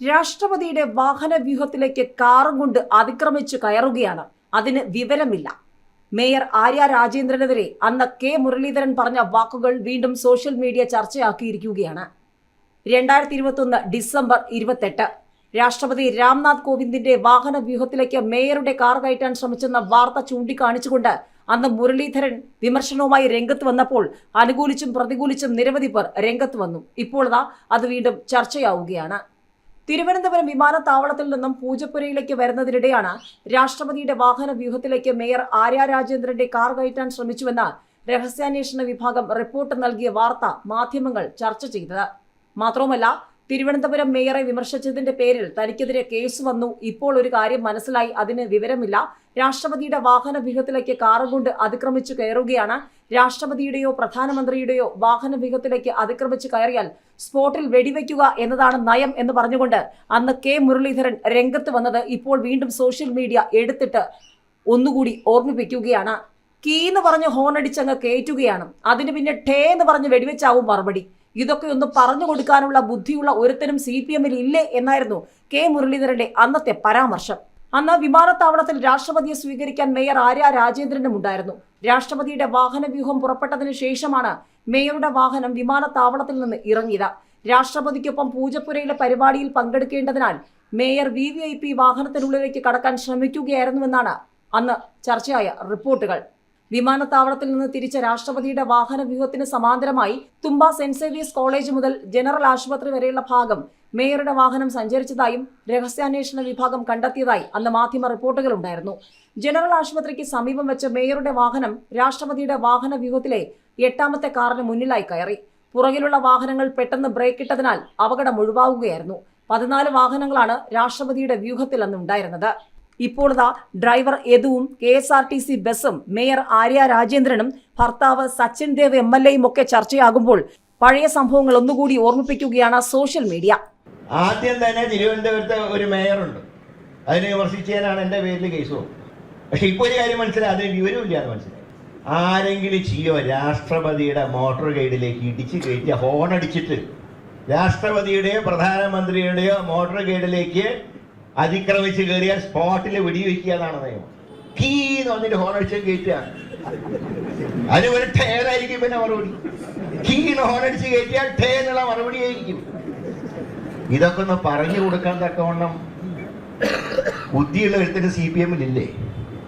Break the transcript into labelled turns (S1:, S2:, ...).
S1: രാഷ്ട്രപതിയുടെ വാഹന വ്യൂഹത്തിലേക്ക് കാറും കൊണ്ട് അതിക്രമിച്ചു കയറുകയാണ്. അതിന് വിവരമില്ല. മേയർ ആര്യ രാജേന്ദ്രനെതിരെ അന്ന് കെ മുരളീധരൻ പറഞ്ഞ വാക്കുകൾ വീണ്ടും സോഷ്യൽ മീഡിയ ചർച്ചയാക്കിയിരിക്കുകയാണ്. രണ്ടായിരത്തി ഇരുപത്തൊന്ന് ഡിസംബർ ഇരുപത്തെട്ട്. രാഷ്ട്രപതി രാംനാഥ് കോവിന്ദിന്റെ വാഹന വ്യൂഹത്തിലേക്ക് മേയറുടെ കാർ കയറ്റാൻ ശ്രമിച്ചെന്ന വാർത്ത ചൂണ്ടിക്കാണിച്ചുകൊണ്ട് അന്ന് മുരളീധരൻ വിമർശനവുമായി രംഗത്ത് വന്നപ്പോൾ അനുകൂലിച്ചും പ്രതികൂലിച്ചും നിരവധി പേർ രംഗത്ത് വന്നു. ഇപ്പോഴതാ അത് വീണ്ടും ചർച്ചയാവുകയാണ്. തിരുവനന്തപുരം വിമാനത്താവളത്തിൽ നിന്നും പൂജപ്പുരയിലേക്ക് വരുന്നതിനിടെയാണ് രാഷ്ട്രപതിയുടെ വാഹന വ്യൂഹത്തിലേക്ക് മേയർ ആര്യ രാജേന്ദ്രന്റെ കാർ കയറ്റാൻ ശ്രമിച്ചുവെന്ന് രഹസ്യാന്വേഷണ വിഭാഗം റിപ്പോർട്ട് നൽകിയ വാർത്ത മാധ്യമങ്ങൾ ചർച്ച ചെയ്തത്. മാത്രവുമല്ല തിരുവനന്തപുരം മേയറെ വിമർശിച്ചതിന്റെ പേരിൽ തനിക്കെതിരെ കേസ് വന്നു. ഇപ്പോൾ ഒരു കാര്യം മനസ്സിലായി. അതിന് വിവരമില്ല. രാഷ്ട്രപതിയുടെ വാഹന വിഹത്തിലേക്ക് കാറും കൊണ്ട് അതിക്രമിച്ചു കയറുകയാണ്. രാഷ്ട്രപതിയുടെയോ പ്രധാനമന്ത്രിയുടെയോ വാഹന വിഹത്തിലേക്ക് അതിക്രമിച്ചു കയറിയാൽ സ്പോട്ടിൽ വെടിവെക്കുക എന്നതാണ് നയം എന്ന് പറഞ്ഞുകൊണ്ട് അന്ന് കെ മുരളീധരൻ രംഗത്ത് വന്നത് ഇപ്പോൾ വീണ്ടും സോഷ്യൽ മീഡിയ എടുത്തിട്ട് ഒന്നുകൂടി ഓർമ്മിപ്പിക്കുകയാണ്. കീ എന്ന് പറഞ്ഞ് ഹോണടിച്ചങ്ങ് കയറ്റുകയാണ്. അതിന് പിന്നെ ടേ എന്ന് പറഞ്ഞ് വെടിവെച്ചാവും മറുപടി. ഇതൊക്കെ ഒന്ന് പറഞ്ഞു കൊടുക്കാനുള്ള ബുദ്ധിയുള്ള ഒരുത്തരും സി പി എമ്മിൽ ഇല്ലേ എന്നായിരുന്നു കെ മുരളീധരന്റെ അന്നത്തെ പരാമർശം. അന്ന് വിമാനത്താവളത്തിൽ രാഷ്ട്രപതിയെ സ്വീകരിക്കാൻ മേയർ ആര്യ രാജേന്ദ്രനും ഉണ്ടായിരുന്നു. രാഷ്ട്രപതിയുടെ വാഹന വ്യൂഹം പുറപ്പെട്ടതിന് ശേഷമാണ് മേയറുടെ വാഹനം വിമാനത്താവളത്തിൽ നിന്ന് ഇറങ്ങിയത്. രാഷ്ട്രപതിക്കൊപ്പം പൂജപ്പുരയിലെ പരിപാടിയിൽ പങ്കെടുക്കേണ്ടതിനാൽ mayor V V I P വാഹനത്തിനുള്ളിലേക്ക് കടക്കാൻ ശ്രമിക്കുകയായിരുന്നുവെന്നാണ് അന്ന് ചർച്ചയായ റിപ്പോർട്ടുകൾ. വിമാനത്താവളത്തിൽ നിന്ന് തിരിച്ച രാഷ്ട്രപതിയുടെ വാഹന വ്യൂഹത്തിന് സമാന്തരമായി തുമ്പ സെന്റ് സേവിയേഴ്സ് കോളേജ് മുതൽ ജനറൽ ആശുപത്രി വരെയുള്ള ഭാഗം മേയറുടെ വാഹനം സഞ്ചരിച്ചതായും രഹസ്യാന്വേഷണ വിഭാഗം കണ്ടെത്തിയതായി അന്ന് മാധ്യമ റിപ്പോർട്ടുകളുണ്ടായിരുന്നു. ജനറൽ ആശുപത്രിക്ക് സമീപം വെച്ച മേയറുടെ വാഹനം രാഷ്ട്രപതിയുടെ വാഹന വ്യൂഹത്തിലെ എട്ടാമത്തെ കാറിന് മുന്നിലായി കയറി. പുറകിലുള്ള വാഹനങ്ങൾ പെട്ടെന്ന് ബ്രേക്ക് ഇട്ടതിനാൽ അപകടം ഒഴിവാകുകയായിരുന്നു. പതിനാല് വാഹനങ്ങളാണ് രാഷ്ട്രപതിയുടെ വ്യൂഹത്തിൽ അന്ന് ഉണ്ടായിരുന്നത്. ഇപ്പോൾ ഇതാ driver യദുവും K S R T C ബസും മേയർ ആര്യ രാജേന്ദ്രനും ഭർത്താവ് സച്ചിൻ ദേവ് എം എൽ എയും ഒക്കെ ചർച്ചയാകുമ്പോൾ പഴയ സംഭവങ്ങൾ ഒന്നുകൂടി ഓർമ്മിപ്പിക്കുകയാണ് സോഷ്യൽ മീഡിയ.
S2: ആദ്യം തന്നെ തിരുവനന്തപുരത്ത് ഒരു മേയറുണ്ട്. അതിനെ വിമർശിച്ചതിനാണ് എന്റെ പേരിൽ കേസ് പക്ഷെ ഇപ്പോൾ ഒരു കാര്യം മനസ്സിലായി അതിന് വിവരമില്ല എന്ന് മനസ്സിലായി. ആരെങ്കിലും ചെയ്യോ? രാഷ്ട്രപതിയുടെ മോട്ടോർ ഗൈഡിലേക്ക് ഇടിച്ച് കയറ്റി ഹോൺ അടിച്ചിട്ട് രാഷ്ട്രപതിയുടെയോ പ്രധാനമന്ത്രിയുടെയോ മോട്ടോർ ഗൈഡിലേക്ക് അതിക്രമിച്ച് കയറിയാൽ സ്പോട്ടിൽ വെടിവെക്കുക എന്നാണ് നിയമം. കീ എന്ന് പറഞ്ഞിട്ട് ഹോൺ അടിച്ച് കയറ്റുക അതിന് ഒരു ടേനായിരിക്കും പിന്നെ മറുപടി. കീ എന്ന് ഹോൺ അടിച്ച് കയറ്റിയാൽ ടേ എന്നുള്ള മറുപടി ആയിരിക്കും. ഇതൊക്കെ ഒന്ന് പറഞ്ഞു കൊടുക്കാൻ തക്കവണ്ണം ബുദ്ധിയുള്ള എഴുത്തിന് സി പി എമ്മിലില്ലേ